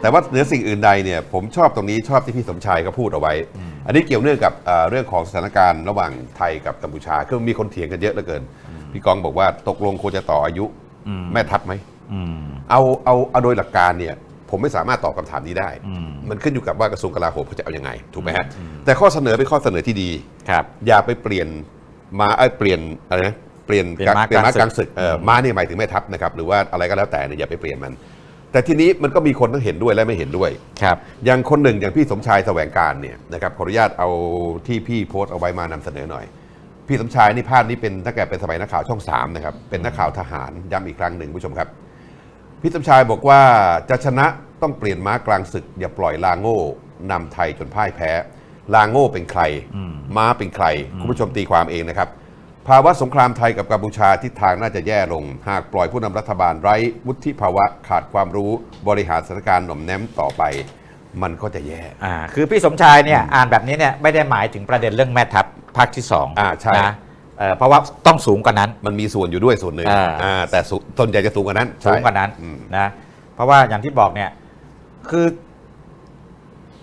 แต่ว่าเหนือสิ่งอื่นใดเนี่ยผมชอบตรงนี้ชอบที่พี่สมชายก็พูดเอาไว้ อันนี้เกี่ยวเนื่องกับเอ่อเรื่องของสถานการณ์ระหว่างไทยกับกัมพูชาคือมีคนเถียงกันเยอะเหลือเกิน พี่กองบอกว่าตกลงควรจะต่ออายุอืมแม่ทัพไหม อืม เอาเอาเอาโดยหลักการเนี่ยผมไม่สามารถตอบคำถามนี้ได้ อืม มันขึ้นอยู่กับว่ากระทรวงกลาโหมเขาจะเอายังไง ถูกไหมฮะ แต่ข้อเสนอเป็นข้อเสนอที่ดี ครับ อย่าไปเปลี่ยนมาเอ้ยเปลี่ยนอะไรนะเปลี่ยนเปลี่ยนม้าเปลี่ยนม้ากกกลาลางงศึศึกกเออม้าเนี่ยหมายถึงแม่ทัพนะครับหรือว่าอะไรก็แล้วแต่เนี่ยอย่าไปเปลี่ยนมัน แต่ทีนี้มันก็มีคนทั้งเห็นด้วยและไม่เห็นด้วย ครับ อย่างคนหนึ่งอย่างพี่สมชายแสวงการเนี่ยนะครับขออนุญาตเอาที่พี่โพสต์เอาไว้มานำเสนอหน่อย พี่สมชายนี่ภาพนี้เป็นตั้งแต่เป็นสมัยนักข่าวช่องสามนะครับเป็นนักข่าวทหารย้ำอีกครั้งหนึ่งผู้ชมครับ พี่สมชายบอกว่าจะชนะต้องเปลี่ยนม้ากลางศึก อย่าปล่อยลาโง่นำไทยจนพ่ายแพ้ ลาโง่เป็นใครอืมม้าเป็นใครคุณผู้ชมตีความเองนะครับ ภาวะสงครามไทยกับกัมพูชาทิศทางน่าจะแย่ลง หากปล่อยผู้นำรัฐบาลไร้วุฒิภาวะขาดความรู้บริหารสถานการณ์หน่อมแนมต่อไป มันก็จะแย่อ่าคือพี่สมชายเนี่ยอ่านแบบนี้เนี่ยไม่ได้หมายถึงประเด็นเรื่องแม่ทัพภาคที่สองอ่าใช่นะเอ่อเพราะว่าต้องสูงกว่านั้น มันมีส่วนอยู่ด้วยส่วนหนึ่งอ่า อ่าแต่สุส่วนใหญ่จะสูงกว่านั้นสูงกว่านั้นอืมนะเพราะว่าอย่างที่บอกเนี่ยคือ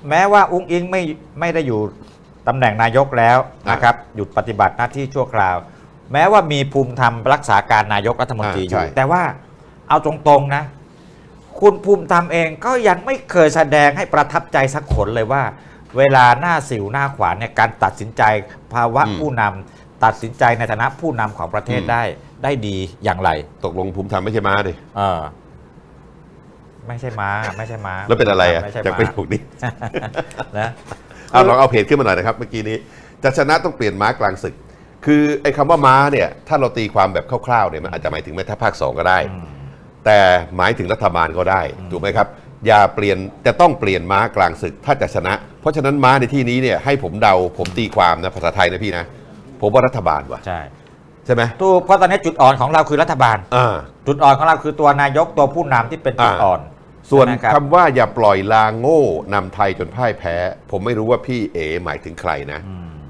แม้ว่าอุ้งอิงไม่ไม่ได้อยู่ตำแหน่งนายกแล้วนะครับ หยุดปฏิบัติหน้าที่ชั่วคราว แม้ว่ามีภูมิธรรมรักษาการนายกรัฐมนตรีอยู่แต่ว่าเอาตรงๆนะ คุณภูมิธรรมเองก็ยังไม่เคยแสดงให้ประทับใจสักคนเลยว่า เวลาหน้าสิวหน้าขวานเนี่ยการตัดสินใจภาวะผู้นำตัดสินใจในฐานะผู้นำของประเทศได้ได้ดีอย่างไร ตกลงภูมิธรรมไม่ใช่ม้าดิเออ ไม่ใช่ม้าไม่ใช่ม้าแล้วเป็นอะไรอะไม่ใช่จากม้าประโยคนี้นะ เอาลองเอาเพจขึ้นมาหน่อยนะครับ เมื่อกี้นี้จะชนะต้องเปลี่ยนม้ากลางศึก คือไอ้คำว่าม้าเนี่ยถ้าเราตีความแบบคร่าวๆเนี่ยมันอาจจะหมายถึงแม่ทัพภาคสองก็ได้ แต่หมายถึงรัฐบาลก็ได้ถูกไหมครับ อย่าเปลี่ยนจะต้องเปลี่ยนม้ากลางศึกถ้าจะชนะ เพราะฉะนั้นม้าในที่นี้เนี่ยให้ผมเดาผมตีความนะภาษาไทยนะพี่นะผมว่ารัฐบาลว่ะใช่ใช่ไหมถูกเพราะตอนนี้จุดอ่อนของเราคือรัฐบาลอ่าจุดอ่อนของเราคือตัวนายกตัวผู้นำที่เป็นจุดอ่าอ่อน ส่วนนะครับ คำว่าอย่าปล่อยลางโง่นำไทยจนพ่ายแพ้ ผมไม่รู้ว่าพี่เอหมายถึงใครนะ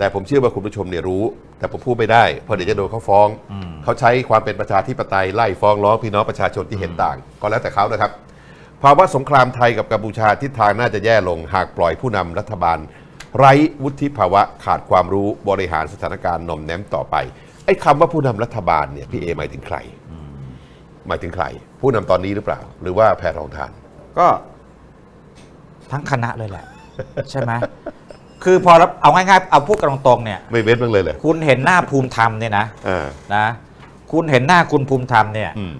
แต่ผมเชื่อว่าคุณผู้ชมเนี่ยรู้ แต่ผมพูดไม่ได้เพราะเดี๋ยวจะโดนเขาฟ้องอืมเขาใช้ความเป็นประชาธิปไตยไล่ฟ้องร้องพี่น้องประชาชนที่เห็นต่าง ก็แล้วแต่เขานะครับภาวะสงครามไทยกับกัมพูชาทิศทางน่าจะแย่ลงหากปล่อยผู้นำรัฐบาล ไร้วุฒิภาวะขาดความรู้บริหารสถานการณ์หน่อมแนมต่อไปไอ้คำว่าผู้นำรัฐบาลเนี่ยพี่เอหมายถึงใครหมายถึงใคร ผู้นำตอนนี้หรือเปล่า หรือว่าแพทองทาน ก็ทั้งคณะเลยแหละ ใช่ไหม คือพอเราเอาง่ายๆเอาพูดกันตรงๆเนี่ย ไม่เว้นบ้างเลยเลยคุณเห็นหน้าภูมิธรรมเนี่ยนะอ่านะ คุณเห็นหน้าคุณภูมิธรรมเนี่ย อืม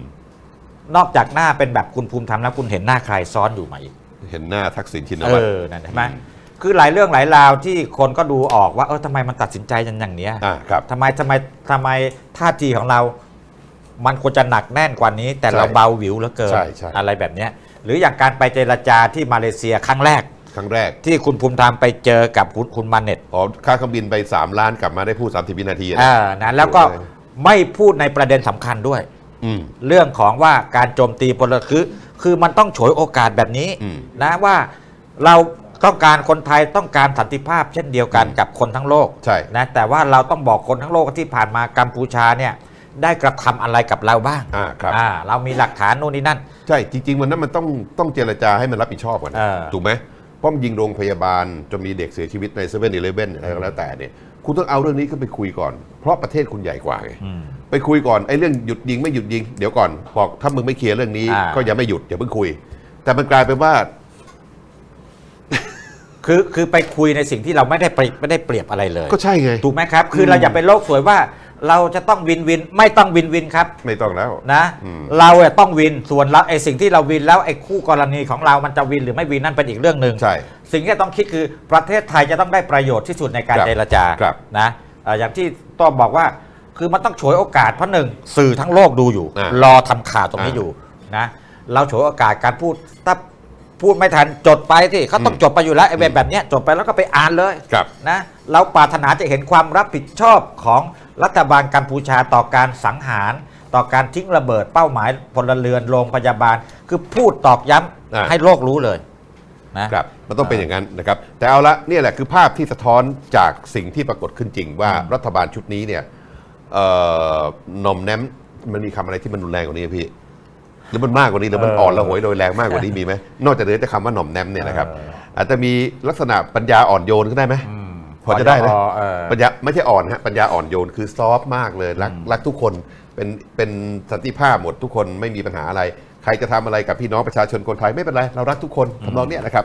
นอกจากหน้าเป็นแบบคุณภูมิธรรมแล้วคุณเห็นหน้าใครซ้อนอยู่มาอีกเห็นหน้าทักษิณชินเอวัตร อนั่นเห็นไหมคือหลายเรื่องหลายราวที่คนก็ดูออกว่าเออทำไมมันตัดสินใจกันอย่างเนี้ยอ่าครับทำไมทำไมทำไมท่าทีของเรา มันควรจะหนักแน่นกว่านี้ แต่ใช่เราเบาหวิวเหลือเกินใช่ใช่ อะไรแบบเนี้ย หรืออย่างการไปเจรจาที่มาเลเซียครั้งแรก ครั้งแรกที่คุณภูมิธรรมไปเจอกับคุณคุณมาเน็ตอ๋อค่าเครื่องบินไป 3 ล้านกลับมาได้พูด 30 วินาทีนะอ่านะแล้วก็ไม่พูดในประเด็นสำคัญด้วย อืม เรื่องของว่าการโจมตีพลคือ คือมันต้องฉวยโอกาสแบบนี้อืมนะว่าเราต้องการคนไทยต้องการสันติภาพเช่นเดียวกันอืมกับคนทั้งโลกใช่ นะแต่ว่าเราต้องบอกคนทั้งโลกที่ผ่านมากัมพูชาเนี่ยได้กระทำอะไรกับเราบ้างอ่าครับ อ่าเรามีหลักฐานนู่นนี่นั่น ใช่ จริง ๆ วันนั้นมันต้องต้องเจรจาให้มันรับผิดชอบก่อนนะเออ ถูกไหม เพราะมันยิงโรงพยาบาลจนมีเด็กเสียชีวิตในเซเว่นอีเลฟเว่นอะไรก็แล้วแต่เนี่ยคุณต้องเอาเรื่องนี้ขึ้นไปคุยก่อน เพราะประเทศคุณใหญ่กว่าไงอืมไปคุยก่อนไอ้เรื่องหยุดยิงไม่หยุดยิงเดี๋ยวก่อนบอกถ้ามึงไม่เคลียร์เรื่องนี้ อ่า ก็อย่าไม่หยุดอย่าเพิ่งคุย แต่มันกลายเป็นว่า คือคือไปคุยในสิ่งที่เราไม่ได้เปรียบไม่ได้เปรียบอะไรเลย ก็ใช่ไง ถูกไหมครับ คือเราอย่าไปโลกสวยว่า เราจะต้องวินวินไม่ต้องวินวินครับไม่ต้องแล้ว นะ อืม เราเนี่ยต้องวินส่วนเราไอ้สิ่งที่เราวินแล้วไอ้คู่กรณีของเรามันจะวินหรือไม่วินนั่นเป็นอีกเรื่องหนึ่ง ใช่ สิ่งที่ต้องคิดคือประเทศไทยจะต้องได้ประโยชน์ที่สุดในการครับเจรจาครับนะเอ่ออย่างที่ต้อมบอกว่าคือมันต้องฉวยโอกาสเพราะหนึ่งสื่อทั้งโลกดูอยู่ อ่ารอทำข่าวตรงนี้อ่าอยู่นะเราฉวยโอกาสการพูดถ้าพูดไม่ทันจดไปที่เขาต้องอืมจดไปอยู่แล้วไอ้แบบแบบเนี้ยจดไปแล้วก็ไปอ่านเลยครับ นะเราปรารถนาจะเห็นความรับผิดชอบของ รัฐบาลกัมพูชาต่อการสังหาร ต่อการทิ้งระเบิดเป้าหมายพลเรือนโรงพยาบาล คือพูดตอกย้ำอ่าให้โลกรู้เลยนะครับมันต้องเป็นอย่างนั้นนะครับ แต่เอาละเนี่ยแหละคือภาพที่สะท้อนจากสิ่งที่ปรากฏขึ้นจริง ว่ารัฐบาลชุดนี้เนี่ยเอ่อหนอมแนมมันมีคำอะไรที่มันรุนแรงกว่านี้พี่รือมันมากกว่านี้หรือมันเอออ่อนระหวยโดยแรงมากกว่านี้มีไหมนอกจากเหลือแต่คำว่าหน่อมแนมเนี่ยนะครับเอออาจจะมีลักษณะปัญญาอ่อนโยนก็ได้ไหมอืม พอจะได้นะเออ ปัญญาไม่ใช่อ่อนฮะปัญญาอ่อนโยนคือซอฟต์มากเลยรักรักทุกคนเป็นเป็นสันติภาพหมดทุกคนไม่มีปัญหาอะไร ใครจะทำอะไรกับพี่น้องประชาชนคนไทยไม่เป็นไร เรารักทุกคนทำนองเนี้ยนะครับ